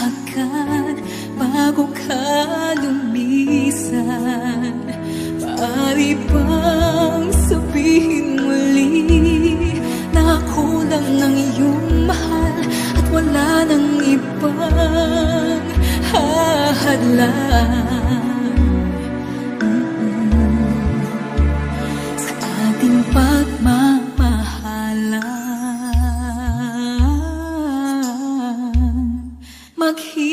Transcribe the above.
hagkan bago ka lumisan Pari bang sabihin muli na ako lang ng iyong mahal at wala ng ibang hahadlan Look.